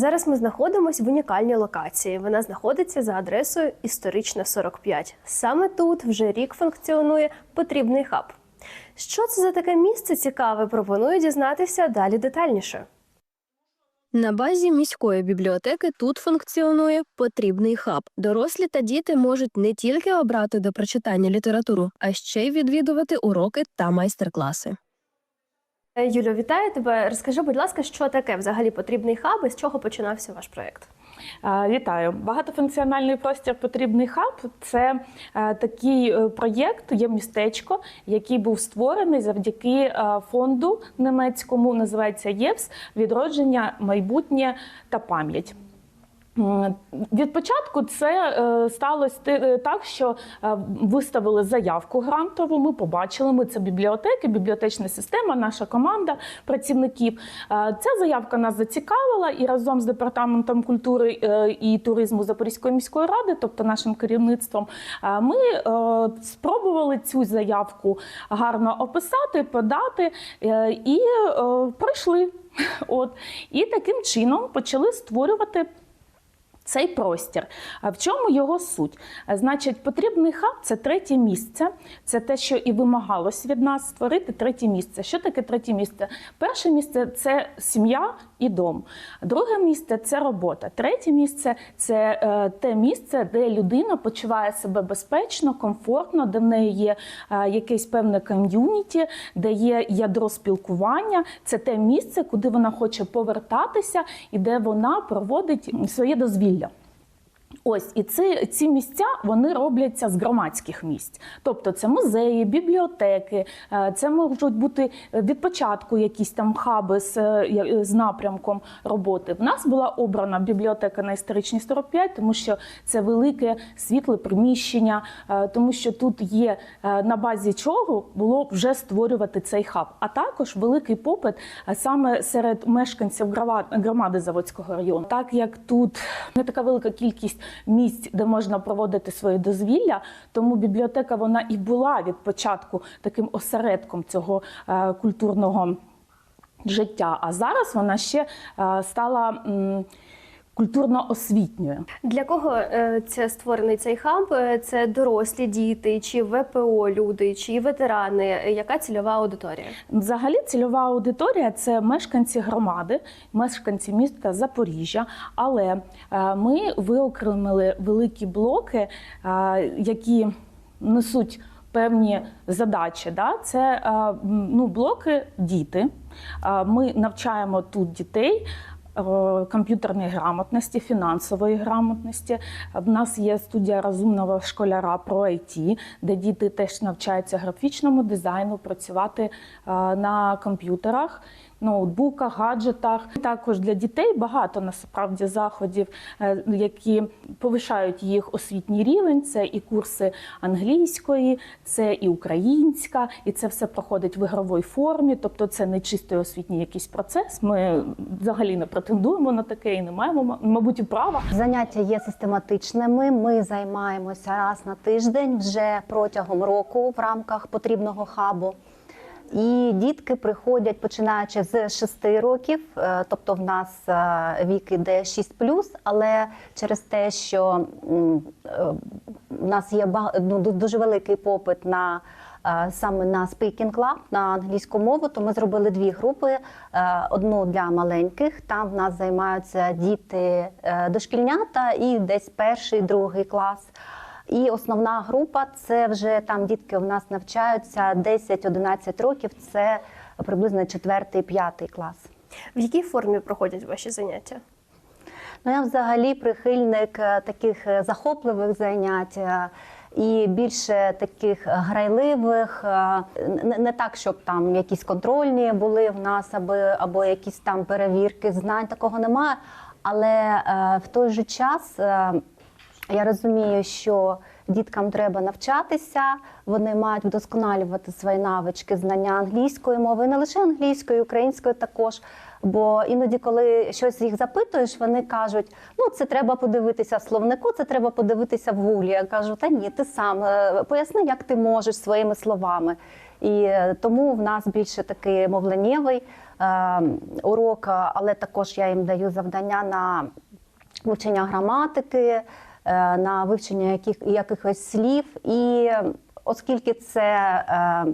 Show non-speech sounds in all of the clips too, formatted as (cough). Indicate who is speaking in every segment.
Speaker 1: Зараз ми знаходимося в унікальній локації. Вона знаходиться за адресою Історична 45. Саме тут вже рік функціонує потрібний хаб. Що це за таке місце цікаве? Пропоную дізнатися далі детальніше. На базі міської бібліотеки тут функціонує потрібний хаб. Дорослі та діти можуть не тільки обрати до прочитання літературу, а ще й відвідувати уроки та майстер-класи. Е, Юлю, вітаю тебе. Розкажи, будь ласка, що таке взагалі потрібний хаб і з чого починався ваш проєкт?
Speaker 2: Е, Вітаю! Багатофункціональний простір потрібний хаб. Це е, такий проєкт, є містечко, який був створений завдяки фонду німецькому, називається ЄВС відродження, майбутнє та пам'ять. М, Від початку це е, сталося е, так, що е, виставили заявку грантову. Ми побачили, ми це бібліотеки, бібліотечна система, наша команда працівників. Е, Ця заявка нас зацікавила, і разом з департаментом культури е, і туризму Запорізької міської ради, тобто нашим керівництвом, е, ми е, спробували цю заявку гарно описати, подати е, і е, пройшли. (laughs) От і таким чином почали створювати. Цей простір. А в чому його суть? Значить, потрібний хаб це третє місце. Це те, що і вимагалось від нас створити третє місце. Що таке третє місце? Перше місце це сім'я і дом. Друге місце це робота. Третє місце це е, те місце, де людина почуває себе безпечно, комфортно, де в неї є е, якесь певне ком'юніті, де є ядро спілкування. Це те місце, куди вона хоче повертатися і де вона проводить своє дозвілля. Ось і ці, ці місця вони робляться з громадських місць, тобто це музеї, бібліотеки, е, це можуть бути від початку якісь там хаби з, е, з напрямком роботи. В нас була обрана бібліотека на історичній 45, тому що це велике світле приміщення, е, тому що тут є е, на базі чого було вже створювати цей хаб. А також великий попит е, саме серед мешканців громади Заводського району. Так як тут не така велика кількість місць, де можна проводити своє дозвілля, тому бібліотека вона і була від початку таким осередком цього е, культурного життя. А зараз вона ще е, стала культурно-освітньою.
Speaker 1: Для кого е, це створений цей хаб? Е, Це дорослі діти, чи ВПО люди, чи ветерани? Яка цільова аудиторія?
Speaker 2: Взагалі, цільова аудиторія це мешканці громади, мешканці міста Запоріжжя. Але е, ми виокремили великі блоки, які несуть певні задачі. Да? Це ну, блоки діти. Ми навчаємо тут дітей. Е, Комп'ютерної грамотності, фінансової грамотності. В нас є студія розумного школяра про IT, де діти теж навчаються графічному дизайну, працювати е, на комп'ютерах, ноутбуках, гаджетах. Також для дітей багато насправді заходів, е, які повишають їх освітній рівень. Це і курси англійської, це і українська, і це все проходить в ігровій формі. Тобто, це не чистий освітній якийсь процес. Ми взагалі не претендуємо на таке і не маємо, мабуть, і права.
Speaker 3: Заняття є систематичними. Ми займаємося раз на тиждень вже протягом року в рамках потрібного хабу. І дітки приходять починаючи з 6 років, е, тобто в нас е, вік іде 6+, але через те, що е, в нас є ну, дуже великий попит на саме на Speaking Club, на англійську мову, то ми зробили дві групи: Е, одну для маленьких. Там в нас займаються діти е, дошкільнята і десь перший, другий клас. І основна група це вже там дітки у нас навчаються 10-11 років. Це приблизно 4-5 клас.
Speaker 1: В якій формі проходять ваші заняття?
Speaker 3: Ну я взагалі прихильник е, таких е, захопливих занять. І більше таких грайливих, е, не, так, щоб там якісь контрольні були в нас, або, або якісь там перевірки знань, такого немає. Але е, в той же час е, я розумію, що діткам треба навчатися, вони мають вдосконалювати свої навички, знання англійської мови, не лише англійської, української також. Бо іноді, коли щось їх запитуєш, вони кажуть: ну це треба подивитися в словнику, це треба подивитися в гуглі. Я кажу, та ні, ти сам е, поясни, як ти можеш своїми словами. І е, тому в нас більше такий мовленнєвий е, урок, але також я їм даю завдання на вивчення граматики, на вивчення яких, якихось слів. І оскільки це е,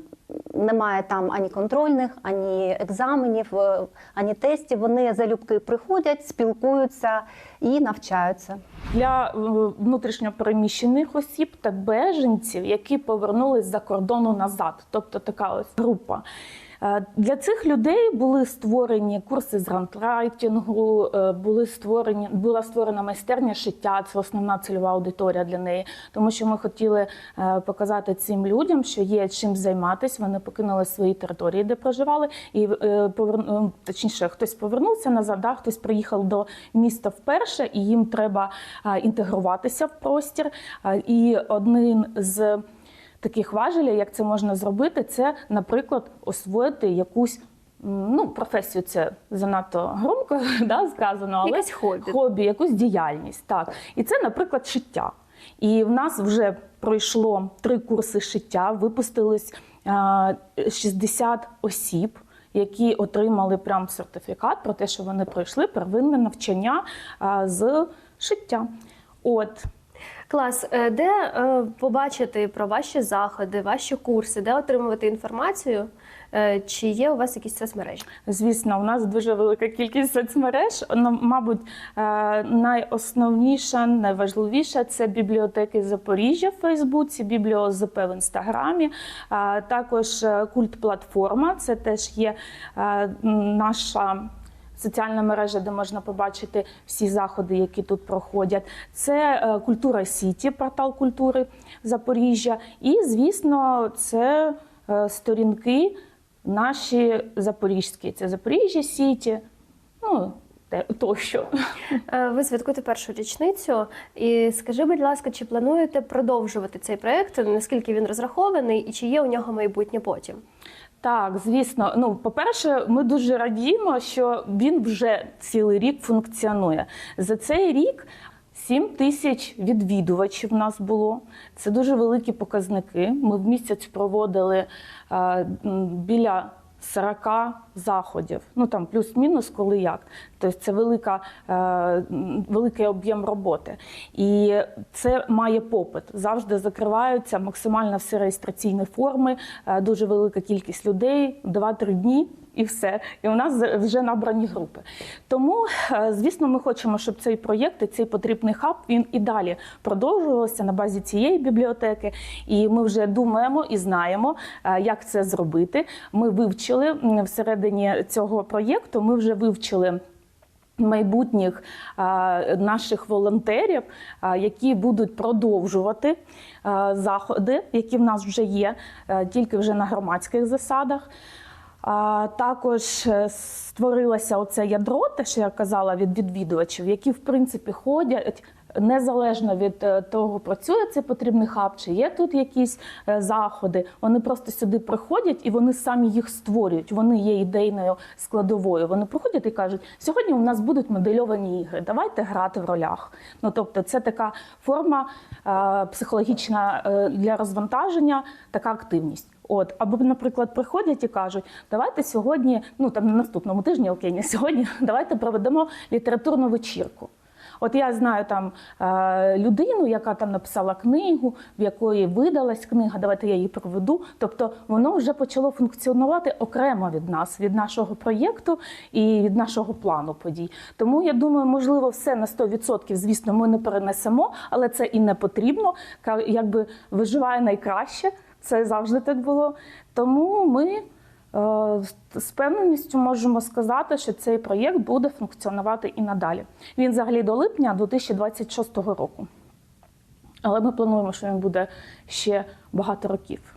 Speaker 3: немає там ані контрольних, ані екзаменів, е, ані тестів, вони залюбки приходять, спілкуються і навчаються.
Speaker 2: для е, внутрішньо переміщених осіб та беженців, які повернулись за кордону назад, тобто така ось група. Е, Для цих людей були створені курси з грантрайтингу, е, були створені була створена майстерня шиття. Це основна цільова аудиторія для неї, тому що ми хотіли е, показати цим людям, що є чим займатися. Вони покинули свої території, де проживали, і поверну, точніше, хтось повернувся назад, а хтось приїхав до міста вперше, і їм треба інтегруватися в простір. І один з таких важелів, як це можна зробити, це, наприклад, освоїти якусь. Ну, професію це занадто громко (laughs) да, сказано, але
Speaker 1: Якесь хобі.
Speaker 2: хобі, якусь діяльність. Так. І це, наприклад, шиття. І в нас вже пройшло три курси шиття, випустились а, 60 осіб, які отримали прям сертифікат про те, що вони пройшли первинне навчання з шиття. От.
Speaker 1: Клас, Е, де е, побачити про ваші заходи, ваші курси, де отримувати інформацію? Е, Чи є у вас якісь соцмережі?
Speaker 2: Звісно, у нас дуже велика кількість соцмереж. Ну, мабуть, найосновніша, найважливіша це бібліотеки Запоріжжя в Фейсбуці, бібліозп в інстаграмі, також е, культ-платформа. Це теж є наша. Соціальна мережа, де можна побачити всі заходи, які тут проходять, це е, культура Сіті, портал культури Запоріжжя. І, звісно, це е, сторінки наші запорізькі. Це Запоріжжя Сіті, ну тощо.
Speaker 1: Е, Ви святкуєте першу річницю. І скажи, будь ласка, чи плануєте продовжувати цей проект? Наскільки він розрахований, і чи є у нього майбутнє потім?
Speaker 2: Так, звісно. Ну, по-перше, ми дуже радіємо, що він вже цілий рік функціонує. За цей рік 7 тисяч відвідувачів у нас було. Це дуже великі показники. Ми в місяць проводили а, біля 40 заходів. Ну там плюс-мінус, коли як. Тобто це велика, е, великий об'єм роботи. І це має попит. Завжди закриваються максимально всі реєстраційні форми, е, дуже велика кількість людей, 2-3 дні. І все, і у нас вже набрані групи. Тому, е, звісно, ми хочемо, щоб цей проєкт, цей потрібний хаб він і далі продовжувався на базі цієї бібліотеки. І ми вже думаємо і знаємо, е, як це зробити. Ми вивчили всередині цього проєкту. Ми вже вивчили. Майбутніх е, наших волонтерів, які будуть продовжувати заходи, які в нас вже є, тільки вже на громадських засадах. Також е, створилося оце ядро, те, що я казала від відвідувачів, які в принципі ходять незалежно від е, того, працює цей потрібний хаб, чи є тут якісь е, заходи. Вони просто сюди приходять і вони самі їх створюють. Вони є ідейною складовою. Вони приходять і кажуть: сьогодні у нас будуть модельовані ігри, давайте грати в ролях. Ну тобто, це така форма е, психологічна е, для розвантаження, така активність. От, або, наприклад, приходять і кажуть, давайте сьогодні, ну там на наступному тижні, окей, не сьогодні, (laughs) давайте проведемо літературну вечірку. От я знаю там е, людину, яка там написала книгу, в якої видалась книга, давайте я її проведу. Тобто воно вже почало функціонувати окремо від нас, від нашого проєкту і від нашого плану подій. Тому я думаю, можливо, все на 100%, звісно, ми не перенесемо, але це і не потрібно. Якби виживає найкраще. Це завжди так було. Тому ми е, з- певненістю можемо сказати, що цей проєкт буде функціонувати і надалі. Він взагалі до липня 2026 року. Але ми плануємо, що він буде ще багато років.